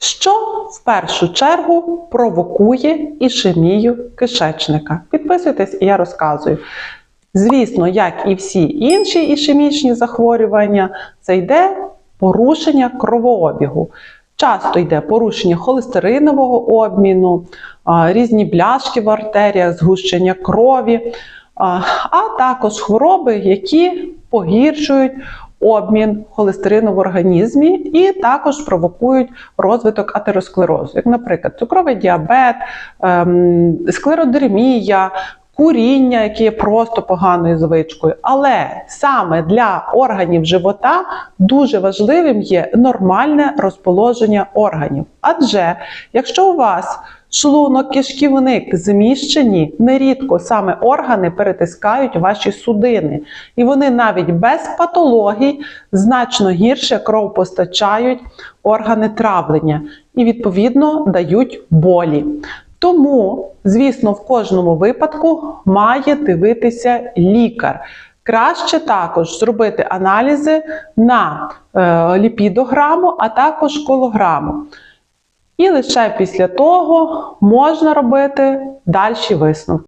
що в першу чергу провокує ішемію кишечника. Підписуйтесь, і я розказую. Звісно, як і всі інші ішемічні захворювання, це йде порушення кровообігу. Часто йде порушення холестеринового обміну, різні бляшки в артеріях, згущення крові, а також хвороби, які погіршують обмін холестерину в організмі і також провокують розвиток атеросклерозу, як, наприклад, цукровий діабет, ем, склеродермія, куріння, яке є просто поганою звичкою. Але саме для органів живота дуже важливим є нормальне розположення органів. Адже якщо у вас шлунок, кишківник зміщені, нерідко саме органи перетискають ваші судини, і вони навіть без патологій значно гірше кров постачають органи травлення і відповідно дають болі. Тому, звісно, в кожному випадку має дивитися лікар. Краще також зробити аналізи на е, ліпідограму, а також колограму. І лише після того можна робити дальші висновки.